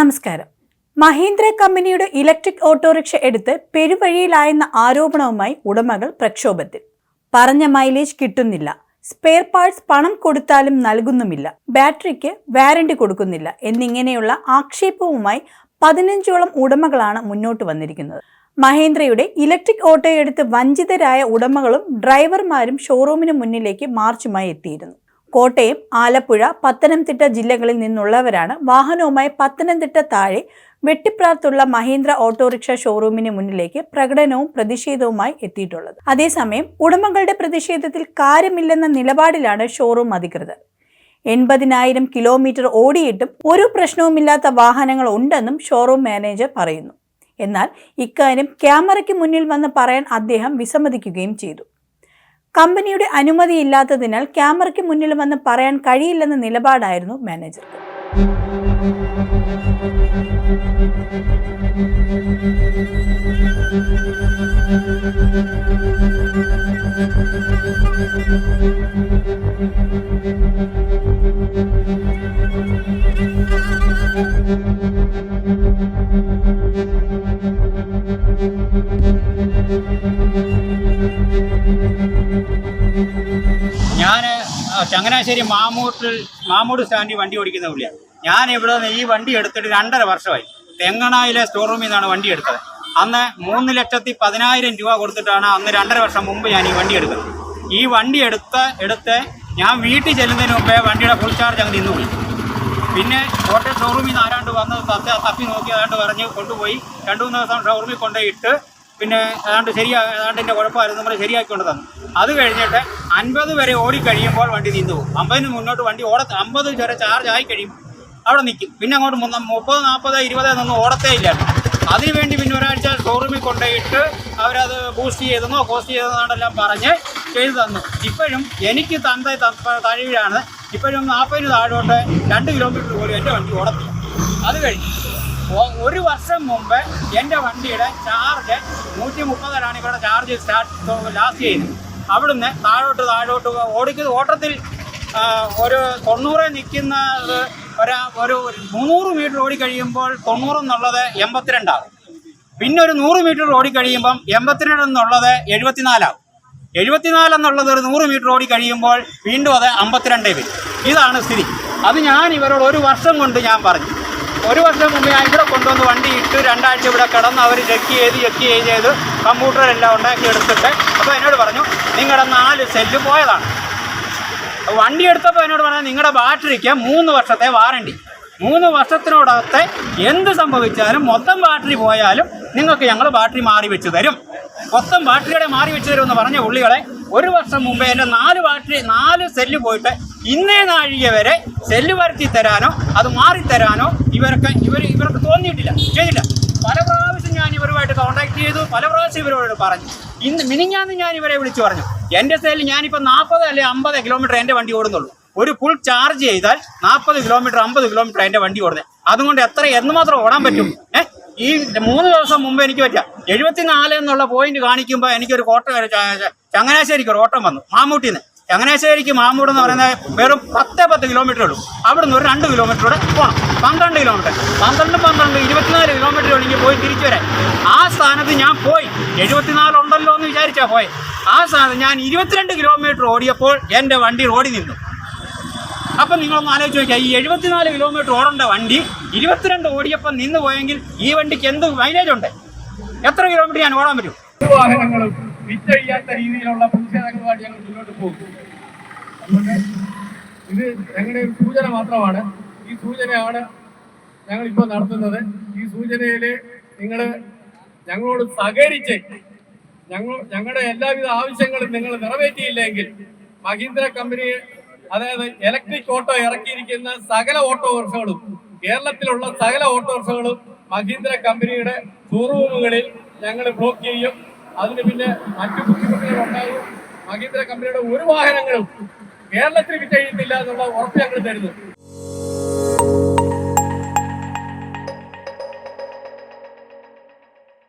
നമസ്കാരം. മഹീന്ദ്ര കമ്പനിയുടെ electric autorickshaw എടുത്ത് പെരുവഴിയിലായെന്ന ആരോപണവുമായി ഉടമകൾ പ്രക്ഷോഭത്തിൽ. പറഞ്ഞ മൈലേജ് കിട്ടുന്നില്ല. സ്പെയർ പാർട്സ് പണം കൊടുത്താലും നൽകുന്നുമില്ല. ബാറ്ററിക്ക് വാറണ്ടി കൊടുക്കുന്നില്ല എന്നിങ്ങനെയുള്ള ആക്ഷേപവുമായി പതിനഞ്ചോളം ഉടമകളാണ് മുന്നോട്ട് വന്നിരിക്കുന്നത്. മഹേന്ദ്രയുടെ ഇലക്ട്രിക് ഓട്ടോയെടുത്ത് വഞ്ചിതരായ ഉടമകളും ഡ്രൈവർമാരും ഷോറൂമിന് മുന്നിലേക്ക് മാർച്ചുമായി എത്തിയിരുന്നു. കോട്ടയം ആലപ്പുഴ പത്തനംതിട്ട ജില്ലകളിൽ നിന്നുള്ളവരാണ് വാഹനവുമായി പത്തനംതിട്ട താഴെ വെട്ടിപ്രാർത്തുള്ള മഹീന്ദ്ര ഓട്ടോറിക്ഷ ഷോറൂമിന് മുന്നിലേക്ക് പ്രകടനവും പ്രതിഷേധവുമായി എത്തിയിട്ടുള്ളത്. അതേസമയം ഉടമകളുടെ പ്രതിഷേധത്തിൽ കാര്യമില്ലെന്ന നിലപാടിലാണ് ഷോറൂം അധികൃതർ. എൺപതിനായിരം കിലോമീറ്റർ ഓടിയിട്ടും ഒരു പ്രശ്നവുമില്ലാത്ത വാഹനങ്ങൾ ഉണ്ടെന്നും ഷോറൂം മാനേജർ പറയുന്നു. എന്നാൽ ഇക്കാര്യം ക്യാമറയ്ക്ക് മുന്നിൽ വന്ന് പറയാൻ അദ്ദേഹം വിസമ്മതിക്കുകയും ചെയ്തു. കമ്പനിയുടെ അനുമതിയില്ലാത്തതിനാൽ ക്യാമറയ്ക്ക് മുന്നിൽ വന്ന് പറയാൻ കഴിയില്ലെന്ന നിലപാടായിരുന്നു മാനേജർക്ക്. ചങ്ങനാശ്ശേരി മാമൂട്ടിൽ മാമൂട് സ്റ്റാൻഡിൽ വണ്ടി ഓടിക്കുന്ന പുള്ളിയാണ് ഞാൻ ഇവിടെ നിന്ന് ഈ വണ്ടി എടുത്തിട്ട് രണ്ടര വർഷമായി. തെങ്ങണായിലെ സ്റ്റോർ റൂമിൽ നിന്നാണ് വണ്ടി എടുത്തത്. അന്ന് മൂന്ന് ലക്ഷത്തി പതിനായിരം രൂപ കൊടുത്തിട്ടാണ് അന്ന് രണ്ടര വർഷം മുമ്പ് ഞാൻ ഈ വണ്ടി എടുത്തത്. ഈ വണ്ടി എടുത്ത് എടുത്ത് ഞാൻ വീട്ടിൽ ചെല്ലുന്നതിന് മുമ്പേ വണ്ടിയുടെ ഫുൾ ചാർജ് അങ്ങ് നിന്നു പോയി പിന്നെ കോട്ടയം ഷോറൂമിൽ നിന്ന് ആരാണ്ട് വന്ന് തപ്പി നോക്കി ആരാണ്ട് പറഞ്ഞ് കൊണ്ടുപോയി. രണ്ടു മൂന്ന് ദിവസം ഷോറൂമിൽ കൊണ്ടുപോയിട്ട് പിന്നെ ഏതാണ്ട് ശരിയാ ഏതാണ്ട് എന്റെ കുഴപ്പമായിരുന്നു നമ്മൾ ശരിയാക്കി കൊണ്ട് തന്നു അത് കഴിഞ്ഞിട്ട് അൻപത് വരെ ഓടിക്കഴിയുമ്പോൾ വണ്ടി നീന്തു പോകും. അമ്പതിന് മുന്നോട്ട് വണ്ടി ഓട അമ്പത് വരെ ചാർജ് ആയി കഴിയും. അവിടെ നിൽക്കും. പിന്നെ അങ്ങോട്ട് മുപ്പത് നാൽപ്പത് ഇരുപത് എന്നൊന്നും ഓടത്തേ ഇല്ല. അതിനുവേണ്ടി പിന്നെ ഒരാഴ്ച ഷോറൂമിൽ കൊണ്ടുപോയിട്ട് അവരത് ബൂസ്റ്റ് ചെയ്തെന്നോ കോസ്റ്റ് ചെയ്തെന്നാണെല്ലാം പറഞ്ഞ് ചെയ്തു തന്നു. ഇപ്പോഴും എനിക്ക് തന്ത തഴവിലാണ് ഇപ്പോഴും നാൽപ്പതിന് താഴോട്ട് രണ്ട് കിലോമീറ്റർ പോലും എന്റെ വണ്ടി ഓടത്തില്ല. അത് കഴിഞ്ഞു ഒരു വർഷം മുമ്പ് എന്റെ വണ്ടിയുടെ ചാർജ് നൂറ്റി മുപ്പതിലാണ് ഇവിടെ ചാർജ് സ്റ്റാർട്ട് ലാസ്റ്റ് ചെയ്യുന്നത് അവിടുന്ന് താഴോട്ട് താഴോട്ട് ഓടിക്കുന്ന ഓട്ടത്തിൽ ഒരു തൊണ്ണൂറ് നിൽക്കുന്ന ഒരു ഒരു മുന്നൂറ് മീറ്റർ ഓടി കഴിയുമ്പോൾ തൊണ്ണൂറ് എന്നുള്ളത് എൺപത്തിരണ്ടാകും. പിന്നെ ഒരു നൂറ് മീറ്റർ ഓടി കഴിയുമ്പം എൺപത്തിരണ്ട് എന്നുള്ളത് എഴുപത്തിനാലാകും. എഴുപത്തിനാല് എന്നുള്ളത് ഒരു നൂറ് മീറ്റർ ഓടി കഴിയുമ്പോൾ വീണ്ടും അത് അമ്പത്തിരണ്ടേ വരും. ഇതാണ് സ്ഥിതി. അത് ഞാൻ ഇവരോട് ഒരു വർഷം കൊണ്ട് ഞാൻ പറഞ്ഞു. ഒരു വർഷം മുമ്പ് ഞാൻ ഇവിടെ കൊണ്ടുവന്ന് വണ്ടി ഇട്ട് രണ്ടാഴ്ച ഇവിടെ കിടന്ന് അവർ ചെക്ക് ചെയ്ത് ചെക്ക് ചെയ്ത് ചെയ്ത് കമ്പ്യൂട്ടറെല്ലാം ഉണ്ടാക്കി എടുത്തിട്ട് അപ്പോൾ എന്നോട് പറഞ്ഞു നിങ്ങളുടെ നാല് സെല്ല് പോയതാണ്. വണ്ടി എടുത്തപ്പോൾ എന്നോട് പറഞ്ഞാൽ നിങ്ങളുടെ ബാറ്ററിക്ക് മൂന്ന് വർഷത്തെ വാറണ്ടി മൂന്ന് വർഷത്തിനോടകത്തെ എന്ത് സംഭവിച്ചാലും മൊത്തം ബാറ്ററി പോയാലും നിങ്ങൾക്ക് ഞങ്ങൾ ബാറ്ററി മാറി വെച്ച് തരും. മൊത്തം ബാറ്ററിയുടെ മാറി വെച്ച് തരുമെന്ന് പറഞ്ഞ പുള്ളികളെ ഒരു വർഷം മുമ്പേ എന്റെ നാല് ബാറ്ററി നാല് സെല്ല് പോയിട്ട് ഇന്നേ നാഴിക വരെ സെല്ല് വരുത്തി തരാനോ അത് മാറി തരാനോ ഇവർക്ക് ഇവർ ഇവർക്ക് തോന്നിയിട്ടില്ല. ചെയ്തില്ല. പല പ്രാവശ്യം ഞാൻ ഇവരുമായിട്ട് കോൺടാക്ട് ചെയ്തു പല പ്രാവശ്യം ഇവരോട് പറഞ്ഞു. ഇന്ന് മിനിഞ്ഞാന്ന് ഞാൻ ഇവരെ വിളിച്ചു പറഞ്ഞു. എന്റെ സെല്ല് ഞാനിപ്പോൾ നാൽപ്പത് അല്ലെ അമ്പത് കിലോമീറ്റർ എന്റെ വണ്ടി ഓടുന്നുള്ളൂ. ഒരു ഫുൾ ചാർജ് ചെയ്താൽ നാൽപ്പത് കിലോമീറ്റർ അമ്പത് കിലോമീറ്റർ എന്റെ വണ്ടി ഓടുന്നത്. അതുകൊണ്ട് എത്ര എന്ന് മാത്രം ഓടാൻ പറ്റും. ഈ മൂന്ന് ദിവസം മുമ്പ് എനിക്ക് പറ്റുക എഴുപത്തിനാല് എന്നുള്ള പോയിന്റ് കാണിക്കുമ്പോൾ എനിക്കൊരു കോട്ട ചങ്ങനാശ്ശേരിക്ക് ഒരു ഓട്ടം വന്നു മാമ്മൂട്ടിന്ന് ചങ്ങനാശ്ശേരിക്ക് മാമൂട് എന്ന് പറയുന്നത് വെറും പത്ത് പത്ത് കിലോമീറ്റർ ഉള്ളൂ. നിന്ന് ഒരു രണ്ട് കിലോമീറ്റർ കൂടെ പോകണം പന്ത്രണ്ട് കിലോമീറ്റർ പന്ത്രണ്ട് പന്ത്രണ്ട് ഇരുപത്തിനാല് കിലോമീറ്റർ എനിക്ക് പോയി തിരിച്ചു വരാൻ. ആ സ്ഥാനത്ത് ഞാൻ പോയി. എഴുപത്തിനാല് ഉണ്ടല്ലോ എന്ന് വിചാരിച്ചാൽ പോയി. ആ സ്ഥാനത്ത് ഞാൻ ഇരുപത്തിരണ്ട് കിലോമീറ്റർ ഓടിയപ്പോൾ എന്റെ വണ്ടി റോഡിൽ നിന്നു. അപ്പം നിങ്ങളൊന്ന് ആലോചിച്ച് നോക്കിയാൽ ഈ എഴുപത്തിനാല് കിലോമീറ്റർ ഓടേണ്ട വണ്ടി ഇരുപത്തിരണ്ട് ഓടിയപ്പം നിന്ന് പോയെങ്കിൽ ഈ വണ്ടിക്ക് എന്ത് മൈലേജ് ഉണ്ട്? എത്ര കിലോമീറ്റർ ഞാൻ ഓടാൻ പറ്റും? വാഹനങ്ങളും വിറ്റഴിയാത്ത രീതിയിലുള്ള പ്രതിഷേധങ്ങളുമായിട്ട് ഞങ്ങൾ മുന്നോട്ട് പോകും. ഇത് ഞങ്ങളുടെ ഒരു സൂചന മാത്രമാണ്. ഈ സൂചനയാണ് ഞങ്ങൾ ഇപ്പോൾ നടത്തുന്നത്. ഈ സൂചനയിൽ നിങ്ങൾ ഞങ്ങളോട് സഹകരിച്ച് ഞങ്ങൾ ഞങ്ങളുടെ എല്ലാവിധ ആവശ്യങ്ങളും നിങ്ങൾ നിറവേറ്റിയില്ലെങ്കിൽ മഹീന്ദ്ര കമ്പനി അതായത് ഇലക്ട്രിക് ഓട്ടോ ഇറക്കിയിരിക്കുന്ന സകല ഓട്ടോറിക്ഷകളും കേരളത്തിലുള്ള സകല ഓട്ടോറിക്ഷകളും മഹീന്ദ്ര കമ്പനിയുടെ ഷോറൂമുകളിൽ ഞങ്ങൾ ബ്ലോക്ക് ചെയ്യും. അതിന് പിന്നെ മറ്റു ബുദ്ധിമുട്ടുകൾ ഉണ്ടാകും മഹീന്ദ്ര കമ്പനിയുടെ ഒരു വാഹനങ്ങളും കേരളത്തിൽ വിറ്റഴിയത്തില്ല എന്നുള്ള ഉറപ്പ് ഞങ്ങൾ തരുന്നു.